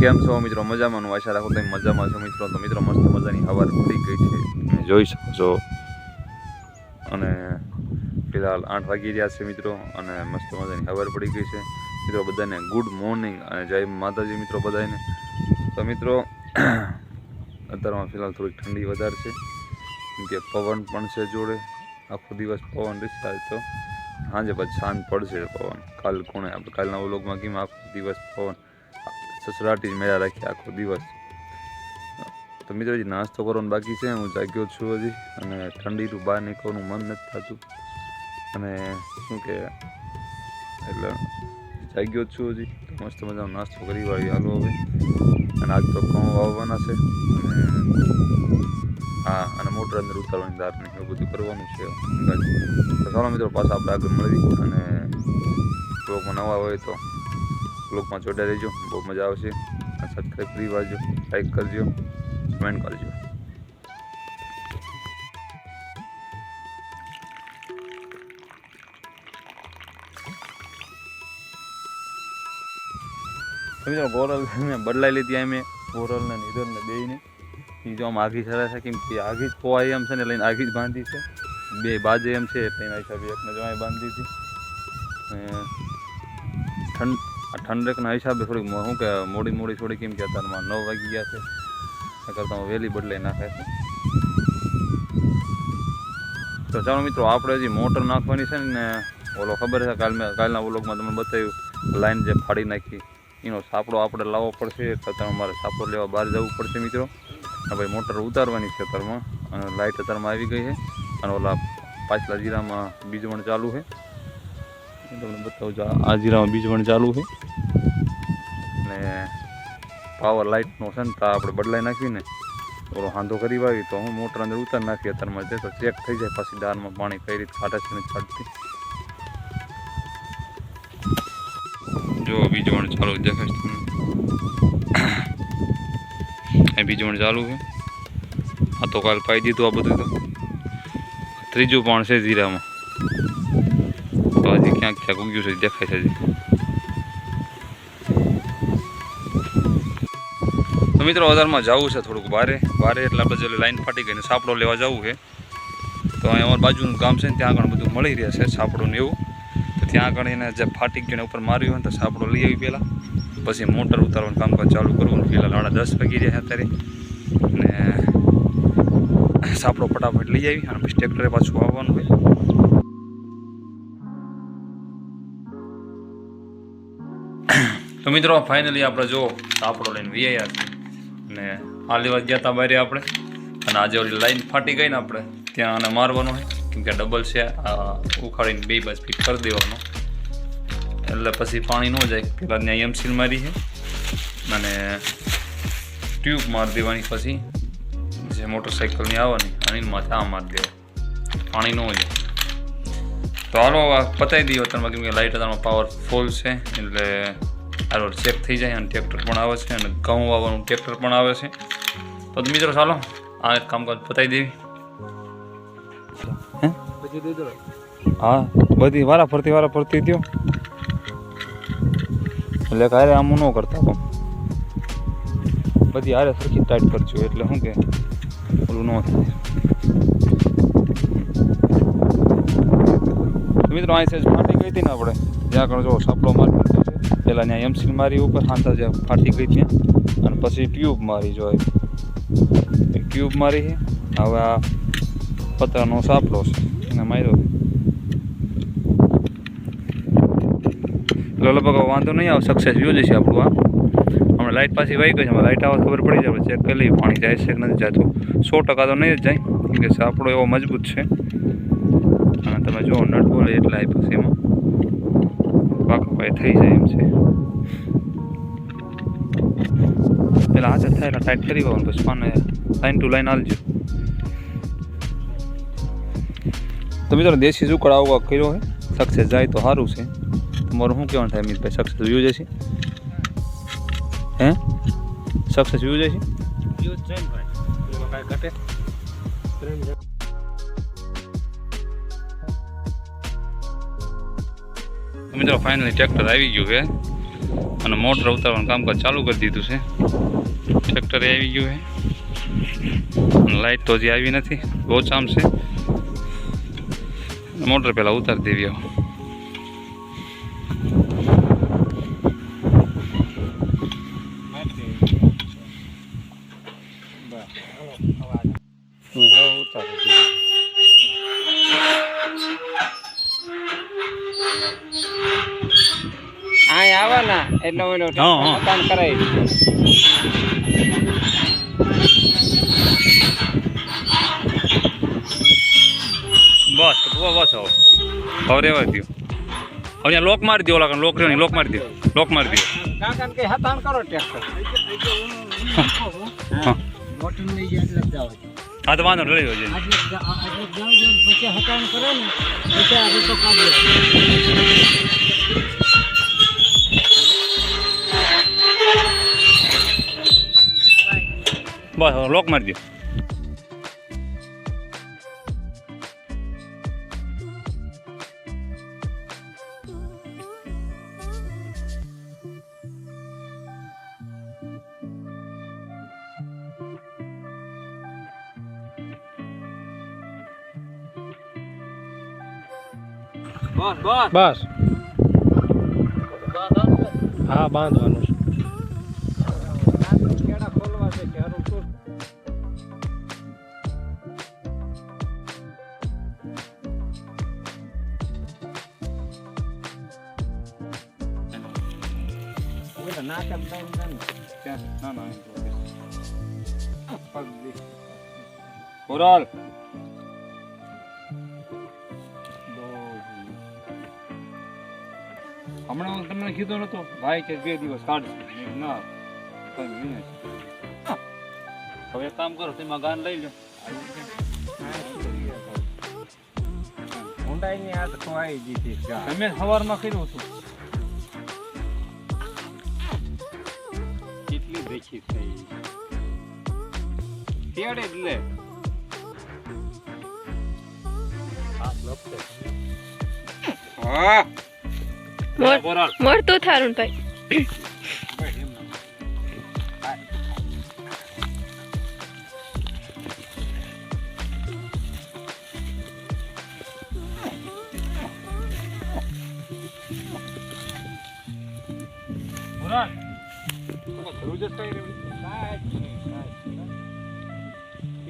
કેમ છો મિત્રો? મજામાં? હું આશા રાખું તમે મજામાં છો મિત્રો. તો મિત્રો, મસ્ત મજાની હવાર પડી ગઈ છે. તમે જોઈ શકો છો અને ફિલહાલ આઠ વાગી રહ્યા છે મિત્રો અને મસ્ત મજાની હવાર પડી ગઈ છે. મિત્રો, બધાને ગુડ મોર્નિંગ અને જય માતાજી મિત્રો બધાને. તો મિત્રો, અત્યારમાં ફિલહાલ થોડીક ઠંડી વધારે છે. કેમ કે પવન પણ છે જોડે. આખો દિવસ પવન રહેશે આજ તો. સાંજે પછી શાંત પડશે પવન. કાલ કોણે, આપણે કાલના વ્લોગમાં કેમ આખો દિવસ પવન સસરાટી જ મેળા રાખી આખો દિવસ. તો મિત્રો, હજી નાસ્તો કરવાનો બાકી છે. હું જાગ્યો છું હજી અને ઠંડીનું બહાર નીકળવાનું મન નથી થતું. અને શું કે, એટલે જાગ્યો છું હજી. મસ્ત મજાનો નાસ્તો કરી વાળી હાલો હવે. અને આજ તો ઘઉં વાવવાના છે. હા અને મોટર અંદર ઉતારવાની દાર ને એવું બધું કરવાનું છે. તો ચાલો મિત્રો, પાછા આપણે આગળ મળી અને બ્લોગમાં નવા હોય તો બ્લોગમાં જોડાઈ રહેજો. બહુ મજા આવશે. સબસ્ક્રાઈબ કરી વાળજો લાઈક કરજો. કમેન્ટ કરજો. ગોરલ મેં બદલાઈ લીધી આ મેં. ગોરલ ને નીધર ને બેયને. એ જો આમ આગી ચડે છે કેમ કે આગી જ પોવાય એમ છે ને લઈને આગી જ બાંધી છે. બે બાજે એમ છે એટલે એના હિસાબે એકને જો અહીં બાંધી હતી. ઠંડ આ ઠંડકના હિસાબે થોડીક શું કે મોડી મોડી થોડી કેમ કે અત્યારમાં નવ વાગી ગયા છે. એ કરતાં વહેલી બદલાઈ નાખે છે. તો ચાલો મિત્રો, આપણે હજી મોટર નાખવાની છે ને, ઓલો ખબર છે કાલ મેં કાલના વ્લોગમાં તમને બતાવ્યું, લાઈન જે ફાડી નાખી, એનો સાપડો આપણે લાવવો પડશે એટલે અમારે સાપડો લેવા બહાર જવું પડશે મિત્રો. અને ભાઈ મોટર ઉતારવાની છે અત્યારમાં, અને લાઇટ અત્યારમાં આવી ગઈ છે, અને ઓલા પાછલા જીરામાં બીજવણ ચાલુ છે. તમને બતાવું છું, આ- જીરામાં જીરામાં બીજવણ ચાલુ છે. અને પાવર લાઇટનો છે ને તો આપણે બદલાઈ નાખીને ઓલો હાંધો કરી વાવી, તો હું મોટર અંદર ઉતાર નાખી, અત્યારમાં છે તો ચેક થઈ જાય, પછી દાળમાં પાણી કઈ રીતે કાઢે છે ને કાઢતી જો બીજવણ ચાલુ દેખાય એ બીજવણ ચાલુ છે. આ તો કાલ પાઈ દીધું આ બધું તો. ત્રીજું પણ છે જીરામાં દેખાય છે તો મિત્રો વધારમાં જવું છે થોડુંક બારે. બારે એટલે આપણે જે લાઈન ફાટી ગઈને સાપડો લેવા જવું છે. તો અહીં અમારું બાજુનું ગામ છે ને, ત્યાં આગળ બધું મળી રહ્યા છે સાપડું ને એવું. તો ત્યાં આગળ એને જે ફાટી ગયો ને ઉપર માર્યું હોય તો સાપડો લઈ આવી પહેલાં. પછી મોટર ઉતારવાનું કામકાજ ચાલુ કરવું પહેલાં લાડા દસ વાગી રહ્યા અત્યારે. અને સાપડો ફટાફટ લઈ આવી અને પછી ટ્રેક્ટરે પાછું આવવાનું હોય. તો મિત્રો ફાઇનલી આપણે જો સાપડો લઈને વી આવ્યા છે અને આ લેવા ગયા હતા બારે આપણે. અને આજે ઓલી લાઈન ફાટી ગઈ ને આપણે, ત્યાં આને મારવાનું હોય કેમ કે ડબલ છે ઉખાડીને બે બાજ ફિટ કરી દેવાનો. એટલે પછી પાણી ન જાય. પેલા ત્યાં એમસીલ મારી છે. અને ટ્યુબ મારી દેવાની પછી જે મોટરસાઇકલની આવવાની, આની માથે આ મારી દેવા પાણી ન જાય તો હાલો પતાવી દઈએ તમે કેમ કે લાઇટ પાવર ફોલ છે. એટલે હાલો ચેક થઈ જાય અને ટ્રેક્ટર પણ આવે છે અને ઘઉં વાવવાનું ટ્રેક્ટર પણ આવે છે. તો મિત્રો ચાલો, આ એક કામકાજ પતાવી દેવી. હે? બધી વારા ફરતી વારા ફરતી થયો. એટલે કારે આમ ન કરતા પણ બધી હારે સરખી ટાઈટ કરજો, એટલે શું કે, ઓલું ન થાય. મિત્રો, અહીં સેજ ફાટી ગઈ હતી ને આપણે. જ્યાં આગળ જો સાપડો મારી પહેલાં ત્યાં એમસીલ મારી ઉપર હાંતા જે ફાટી ગઈ ત્યાં અને પછી ટ્યુબ મારી જો ટ્યુબ મારી છે. હવે આ પતરાનો સાપડો છે. એને માર્યો એટલે લગભગ વાંધો નહીં આવે. સક્સેસ વ્યૂ જશે આપણું આ હમણાં લાઇટ પાછી વહી ગઈ છે. હમણાં લાઇટ આવે ખબર પડી જાય ચેક કરી લઈએ. પાણી જાય છે કે નથી જતું સો ટકા તો નહીં જ જાય. કેમ કે સાપડો એવો મજબૂત છે. અને તમે જુઓ નટ બોલે એટલે આવી પછી એમાં. પાકા પાય થઈ જાય એમ છે. પેલા હાથે થાય એટલે ટાઈટ કરી દેવાનું પછી પાને લાઈન ટુ લાઈન હાલજો તો મિત્રો દેશી જુકડ આવું કાંઈક કર્યો છે સક્સેસ જાય તો સારું છે. તમારું શું કહેવાનું થાય અમિતભાઈ? સક્સેસ વ્યૂ જશે? હે? સક્સેસ વ્યૂ જશે? તો મિત્રો ફાઇનલી ટ્રેક્ટર આવી ગયું છે. અને મોટર ઉતારવાનું કામકાજ ચાલુ કરી દીધું છે. ટ્રેક્ટરે આવી ગયું છે. લાઇટ તો હજી આવી નથી. બહુ ચામ છે. મોટર પહેલાં ઉતારી દેવી આવો એટલે હા. મકાન કરાય બસ બસ બસ હવે. રેવા દો હવે અહીંયા લોક મારી દો ઓલા લોક રહ્યો લોક મારી દો લોક મારી દો કાકા કે હતાણ કરો ટ્રેક્ટર. હા. લઈ જાય એટલે જાવ હા તો વાંધો લઈ પછી હતાણ કરે ને પછી આ કાઢી બસ લોક મારી દો. બસ બસ. બસ. હા બાંધવાનું કોરાલ હમણાં હું તમને કીધું નતો ભાઈ કે બે દિવસ કાઢશે. ના કઈ હવે એક કામ કરો તેમાં ગાન લઈ લો ઊંડાઈની તો આવી ગઈ ચા. તમે સવારમાં કર્યું હતું. કેટલી દેખી થઈ. તેડે જ લે. હા. મળતું થારું ભાઈ.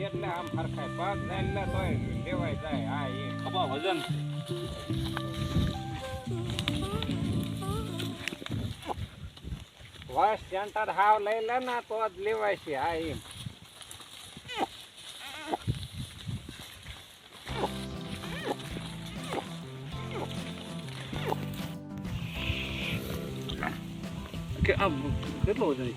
એટલે આમ હરખાય પગ જાય એટલે તોય લેવાય જાય હા એ. ખબર વજન વર્ષ સેન્ટર હાવ લઈ લે ને તો જ લેવાય છે હા એમ. કે આ કેટલો વજન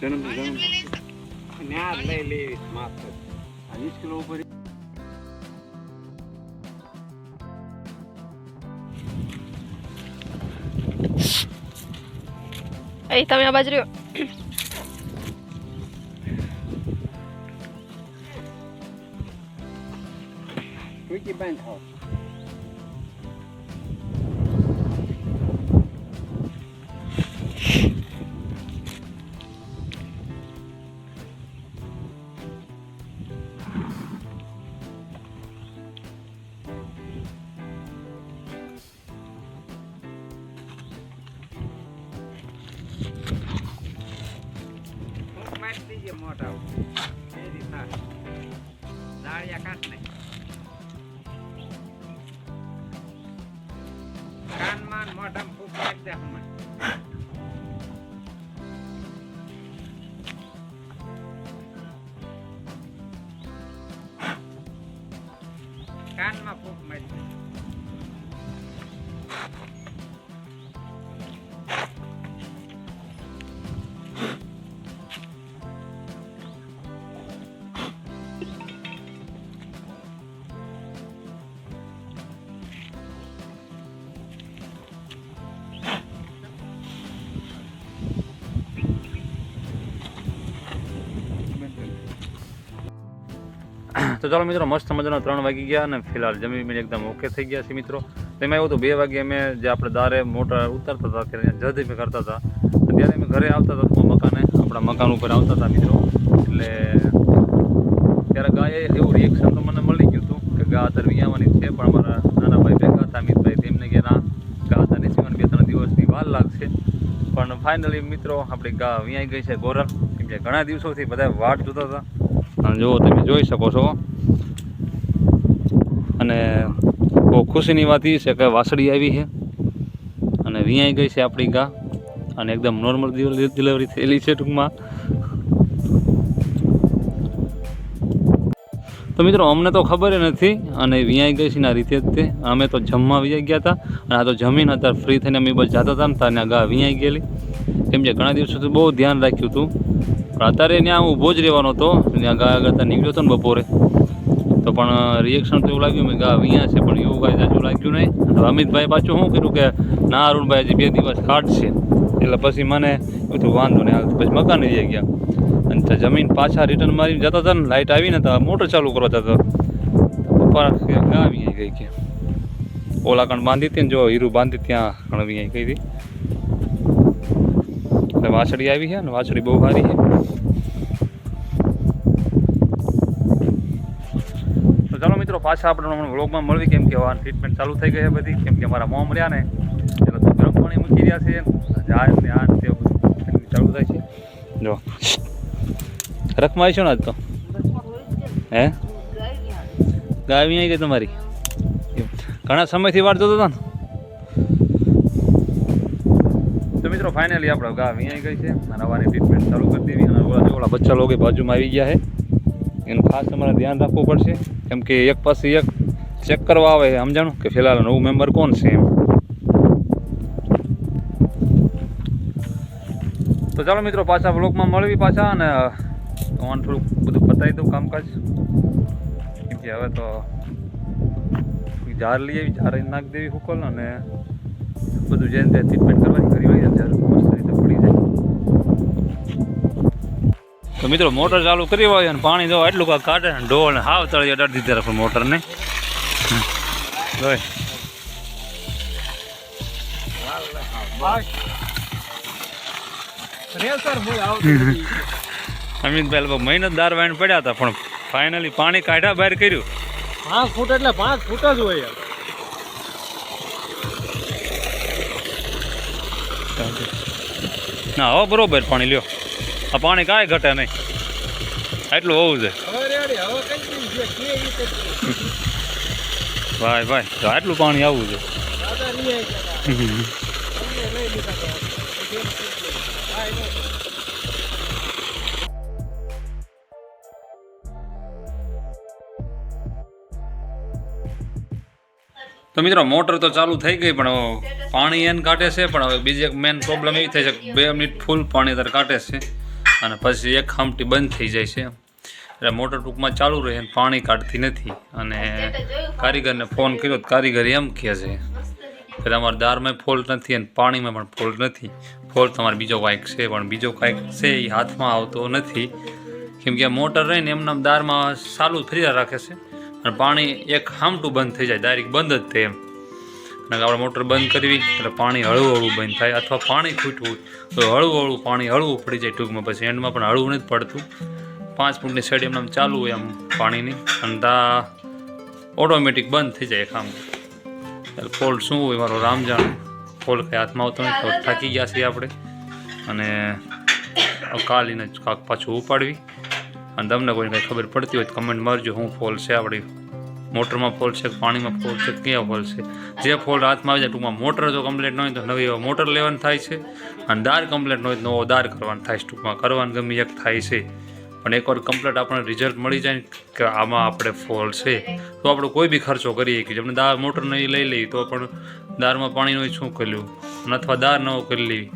જન્મ જન્મ ન્યા લઈ લેવી માત્ર. વીસ કિલો ઉપર અહીં તમે આ બાજુ રહ્યો ટૂંકી તો ચાલો મિત્રો, મસ્ત મજાના ત્રણ વાગી ગયા અને ફિલહાલ જમી બમીને એકદમ ઓકે થઈ ગયા છે મિત્રો. તેમાં એવું હતું, બે વાગે અમે જે આપણે દારે મોટા ઉતારતા હતા ત્યારે જજ અમે કરતા હતા ત્યારે અમે ઘરે આવતા હતા મકાને, આપણા મકાન ઉપર આવતા હતા મિત્રો. એટલે ત્યારે ગાયે એવું રિએક્શન તો મને મળી ગયું હતું કે ગા અત્યારે વિયાવાની છે, પણ મારા નાના ભાઈ ભેગા હતા મિતભાઈ તેમને કે ના, ગા અત્યારે જીવન બે ત્રણ દિવસની વાર લાગશે. પણ ફાઇનલી મિત્રો, આપણી ગા વિયાઈ ગઈ છે ગોરલ કેમ કે ઘણા દિવસોથી બધા વાટ જોતા હતા. અને જો તમે જોઈ શકો છો. અને બહુ ખુશીની વાત એ છે કે વાસળી આવી છે. અને વિયાઈ ગઈ છે આપણી ગા. અને એકદમ નોર્મલ ડિલિવરી થયેલી છે ટૂંકમાં. તો મિત્રો, અમને તો ખબર નથી અને વિયાઈ ગઈ છે ને રીતે જ તે. અમે તો જમવા વિયાઈ ગયા હતા અને આ તો જમીન અત્યારે ફ્રી થઈને અમે બસ જતા હતા ને ત્યાં ગા વિયાઈ ગયેલી. કેમ કે ઘણા દિવસોથી બહુ ધ્યાન રાખ્યું હતું પણ અત્યારે ત્યાં ઊભો જ રહેવાનો હતો. ત્યાં ગા ત્યાં નીકળ્યો હતો ને બપોરે. તો પણ રિએક્શન તો એવું લાગ્યું મેં ગા અહીંયા છે, પણ એવું કાંઈ જાજુ લાગ્યું નહીં. અમિતભાઈ પાછું શું કર્યું કે, ના અરુણભાઈ હજી બે દિવસ કાઢશે. એટલે પછી મને એવું વાંધો નહીં, હાલ પછી મકાન જઈ ગયા. અને જમીન પાછા રિટર્ન મારી જતા હતા ને લાઇટ આવીને તો મોટર ચાલુ કરવા જતા પપ્પા ગા આવી ગઈ કે? ઓલા કણ બાંધી હતી ને, જો હીરું બાંધી ત્યાં કણવી ગઈ હતી. એટલે વાછડી આવી છે ને, વાછડી બહુ સારી છે. તો ચાલો મિત્રો, પાછા આપણે વ્લોગમાં મળવી કેમ કે ટ્રીટમેન્ટ ચાલુ થઈ ગઈ છે બધી, કેમ કે અમારા મોમ મળ્યા ને, એટલે તો ગરમ પાણી મૂકી રહ્યા છે આ ને આ તે ચાલુ થાય છે. જો. રખમાં આવીશું ને આજ તો? હે? ગાય આવી ગઈ તમારી? ઘણા સમયથી વાટ જોતો હતો ને? મિત્રો ફાઇનલી આપણે ગા આવી ગઈ છે. અને ટ્રીટમેન્ટ ચાલુ કરી દેવી અને ઓલા ઓલા બચ્ચા લોકો બાજુમાં આવી ગયા છે. એનું ખાસ તમારે ધ્યાન રાખવું પડશે. કેમ કે એક પછી એક ચેક કરવા આવે સમજાણું? કે ફિલહાલ નવું મેમ્બર કોણ છે એમ. તો ચાલો મિત્રો, પાછા બ્લોગમાં મળવી પાછા અને તમારે થોડુંક બધું પતાવી દઉં કામકાજ. કેમ કે હવે તો, જાર લઈ આવી, જાર નાખી દેવી હુકલ અને બધું જેને ત્યાં ટ્રીટમેન્ટ કરવાની કરી હોય ત્યારે મસ્ત રીતે પડી જાય. તો મિત્રો મોટર ચાલુ કરી હોય અને પાણી દો એટલું કાંઈ કાઢે ને ડોળ ને હાવ તળી અડાડી દીધા રાખો મોટરને. અમિતભાઈ લોકો મહેનતદાર વાઈન પડ્યા હતા પણ ફાઇનલી પાણી કાઢ્યા બહાર કર્યું. પાંચ ફૂટ એટલે પાંચ ફૂટ જ હોય ના હવે બરોબર પાણી લ્યો. આ પાણી કાંઈ ઘટે નહીં. એટલું હોવું છે. ભાઈ ભાઈ તો આટલું પાણી આવવું છે. તો મિત્રો, મોટર તો ચાલુ થઈ ગઈ, પણ પાણી એને કાઢે છે, પણ હવે બીજી એક મેન પ્રોબ્લેમ એવી થઈ છે કે બે મિનિટ ફૂલ પાણી ત્યારે કાઢે છે અને પછી એક ખામટી બંધ થઈ જાય છે. એટલે મોટર ટૂંકમાં ચાલુ રહે અને પાણી કાઢતી નથી. અને કારીગરને ફોન કર્યો તો કારીગર એમ કહે છે કે તમારા દારમાં ફોલ્ટ નથી અને પાણીમાં પણ ફોલ્ટ નથી. ફોલ્ટ તમારે બીજો કાંઈક છે, પણ બીજો કાંઈક છે એ હાથમાં આવતો નથી. કેમ કે મોટર રહીને એમના દારમાં ચાલુ ફરી રાખે છે. અને પાણી એક હામટું બંધ થઈ જાય ડાયરેક્ટ બંધ જ થાય એમ. અને આપણે મોટર બંધ કરવી, એટલે પાણી હળવું હળવું બંધ થાય, અથવા પાણી ખૂટવું તો હળવું હળવું પાણી હળવું પડી જાય ટૂંકમાં, પછી એન્ડમાં પણ હળવું નથી પડતું. પાંચ ફૂટની સાઈડ આમ ચાલુ હોય આમ પાણીની, અને તા ઓટોમેટિક બંધ થઈ જાય કામ એટલે ફોલ્ટ શું હોય મારો રામ જાણે ફોલ કંઈ હાથમાં આવતો નથી થાકી ગયા છીએ આપણે. અને કાલીને કાંક પાછું ઉપાડવી. અને તમને કોઈ કંઈ ખબર પડતી હોય તો કમેન્ટ મારજો શું ફોલ છે, આપણી મોટરમાં ફોલ છે, પાણીમાં ફોલ છે, ક્યાં ફોલ છે? જે ફોલ હાથમાં આવી જાય ટૂંકમાં મોટર જો કમ્પ્લેટ ન હોય તો નવી મોટર લેવાનું થાય છે અને દાર કમ્પ્લેટ ન હોય તો નવો દાર કરવાનો થાય છે, ટૂંકમાં કરવાનું ગમે એક થાય છે. પણ એકવાર કમ્પ્લેટ આપણને રિઝલ્ટ મળી જાય કે આમાં આપણે ફોલ છે, તો આપણે કોઈ બી ખર્ચો કરીએ કે આપણે દાર મોટર નહીં લઈ લઈએ તો પણ દારમાં પાણી હોય શું કર્યું? અથવા દાર ન કરી લેવી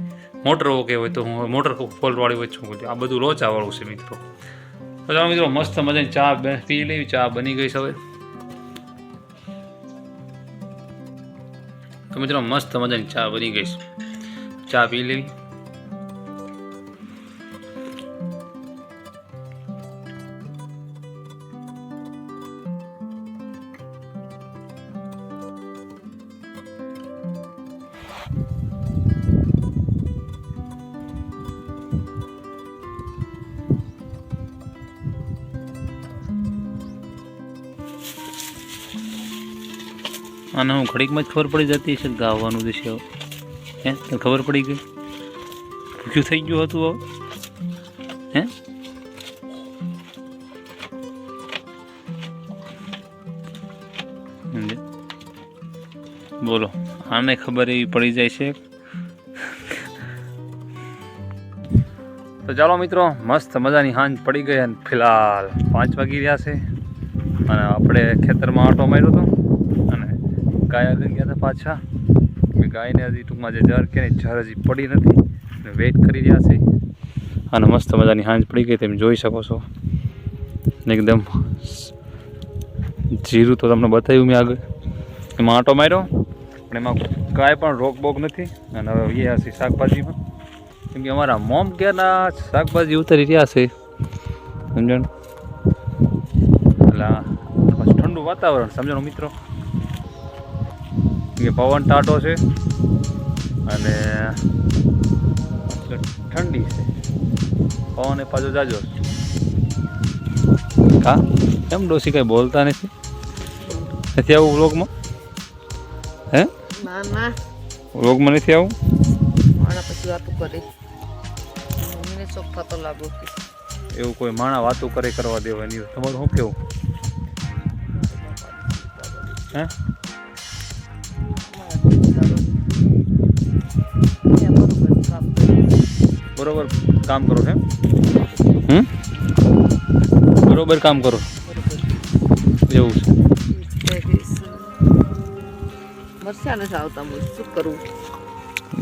મોટર ઓકે હોય તો હું, મોટર ફોલવાળી હોય શું કર્યું? આ બધું લોચાવાળું છે મિત્રો. ચાલો મિત્રો, મસ્ત મજાની ચા પી લેવી, ચા બની ગઈ છે હવે. તો મિત્રો, મસ્ત મજાની ચા બની ગઈ ચા પી લેવી. અને હું ઘડીકમાં જ ખબર પડી જતી છે ગાવાનું જે છે. હે, તને ખબર પડી ગઈ? ભૂખ્યું થઈ ગયું હતું હવે? હે? બોલો, આને ખબર એવી પડી જાય છે? તો ચાલો મિત્રો, મસ્ત મજાની હાંજ પડી ગઈ અને ફિલહાલ પાંચ વાગી રહ્યા છે. અને આપણે ખેતરમાં આટો માર્યો હતો ગાય આગળ ગયા હતા પાછા. ગાયને હજી ટૂંકમાં જે જર કે જર હજી પડી નથી. વેઇટ કરી રહ્યા છે. અને મસ્ત મજાની હાંજ પડી ગઈ, તમે જોઈ શકો છો. એકદમ જીરું તો તમને બતાવ્યું મેં આગળ. એમાં આંટો માર્યો, પણ એમાં કાંઈ પણ રોગ બોગ નથી. અને હવે એ હશે શાકભાજીમાં. કેમ કે અમારા મોમ ક્યાંના શાકભાજી ઉતરી રહ્યા છે. સમજણ? એટલે ઠંડુ વાતાવરણ, સમજણો મિત્રો? કે પવન ટાટો છે અને ઠંડી છે. પવન એ પાછો જાજો. કા? કેમ ડોસી કઈ બોલતા નથી? નથી આવું વ્લોગમાં? હે? ના ના વ્લોગમાં નથી આવું? એવું કોઈ માણા વાતો કરે કરવા દેવાની તમારું શું કેવું હે? બરોબર કામ કરો છે હમ? બરોબર કામ કરો. એવું છે. મરસા નથી આવતા શું કરું?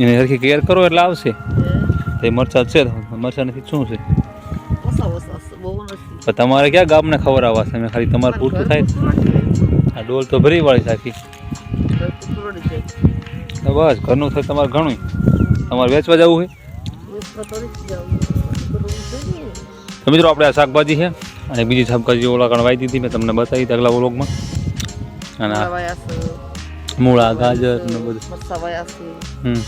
એને સરખી કેર કરો એટલે આવશે. તે મરચા છે મરચા નથી શું છે? તમારે ક્યાં ગામને ખબર આવવા છે? અમે ખાલી તમારે પૂરતું થાય. આ ડોલ તો ભરી વાળી સાખી. બસ ઘરનું થાય તમારે ઘણું તમારે વેચવા જવું હોય? તો મિત્રો આપણે આ શાકભાજી છે અને બીજી શાકભાજી ઓલા કણ વાવી દીધી મેં તમને બતાવી આગલા વ્લોગમાં. અને મૂળા ગાજર ને બધું. હમ.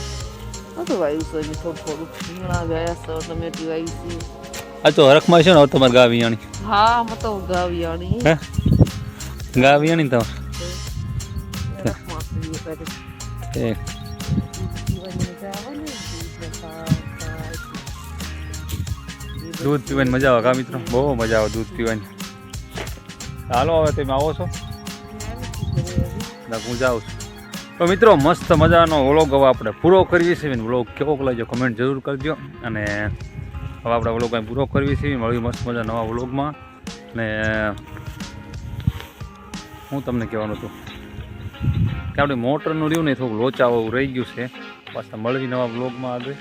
આ તો હરખમાં છે ને તમારે ગા વિયાણી હા? મત તો ગાવિયાણી હે? ગા તમારે દૂધ પીવાની મજા આવે કા મિત્રો? બહુ મજા આવે દૂધ પીવાની. હાલો, હવે તમે આવો છો? હું જાઉં છું. તો મિત્રો, મસ્ત મજાનો વ્લોગ હવે આપણે પૂરો કરીએ છીએ. વ્લોગ કેવો લાગ્યો કમેન્ટ જરૂર કરજો. અને હવે આપણે વ્લોગ અહીં પૂરો કરીએ છીએ. મળ્યું મસ્ત મજા નવા વ્લોગમાં ને હું તમને કહેવાનું હતું કે આપણે મોટરનું રહ્યું ને, થોડુંક લોચાવો રહી ગયું છે. પાછા મળવી નવા વ્લોગમાં આગળ.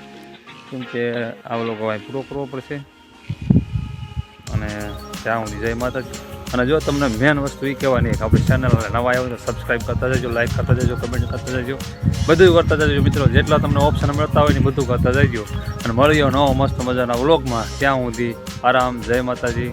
કેમ કે આ વ્લોગ હવે પૂરો કરવો પડશે. ત્યાં હું જય માતાજી. અને જો તમને મેન વસ્તુ એ કહેવાની કે આપણી ચેનલ નવા આવ્યો તો સબસ્ક્રાઈબ કરતા જજો લાઈક કરતા જજો કમેન્ટ કરતા જજો. બધું કરતા જજો મિત્રો. જેટલા તમને ઓપ્શન મળતા હોય ને બધું કરતા જજો. અને મળ્યો નવો મસ્ત મજાના વ્લોગમાં ત્યાં સુધી આરામ, જય માતાજી.